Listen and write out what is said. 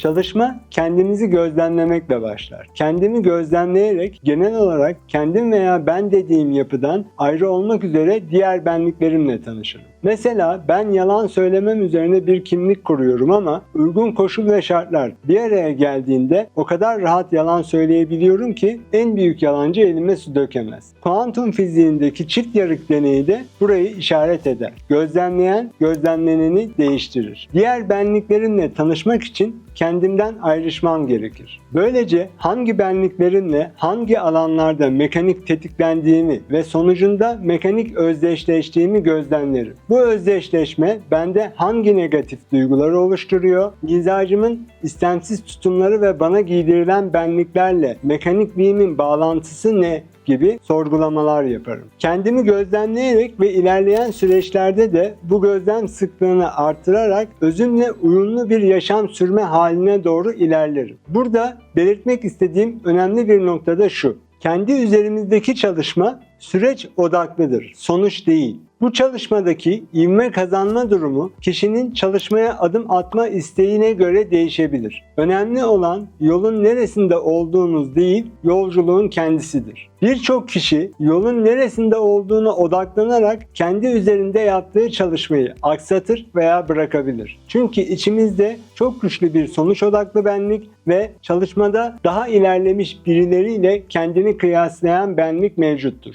Çalışma kendimizi gözlemlemekle başlar. Kendimi gözlemleyerek genel olarak kendim veya ben dediğim yapıdan ayrı olmak üzere diğer benliklerimle tanışırım. Mesela ben yalan söylemem üzerine bir kimlik kuruyorum ama uygun koşul ve şartlar bir araya geldiğinde o kadar rahat yalan söyleyebiliyorum ki en büyük yalancı elime su dökemez. Kuantum fiziğindeki çift yarık deneyi de burayı işaret eder. Gözlemleyen gözlemleneni değiştirir. Diğer benliklerimle tanışmak için kendimden ayrışmam gerekir. Böylece hangi benliklerimle hangi alanlarda mekanik tetiklendiğimi ve sonucunda mekanik özdeşleştiğimi gözlemlerim. Bu özdeşleşme bende hangi negatif duyguları oluşturuyor, mizacımın istemsiz tutumları ve bana giydirilen benliklerle mekanikliğimin bağlantısı ne gibi sorgulamalar yaparım. Kendimi gözlemleyerek ve ilerleyen süreçlerde de bu gözlem sıklığını artırarak özümle uyumlu bir yaşam sürme haline doğru ilerlerim. Burada belirtmek istediğim önemli bir nokta da şu. Kendi üzerimizdeki çalışma süreç odaklıdır, sonuç değil. Bu çalışmadaki ivme kazanma durumu kişinin çalışmaya adım atma isteğine göre değişebilir. Önemli olan yolun neresinde olduğunuz değil, yolculuğun kendisidir. Birçok kişi yolun neresinde olduğuna odaklanarak kendi üzerinde yaptığı çalışmayı aksatır veya bırakabilir. Çünkü içimizde çok güçlü bir sonuç odaklı benlik ve çalışmada daha ilerlemiş birileriyle kendini kıyaslayan benlik mevcuttur.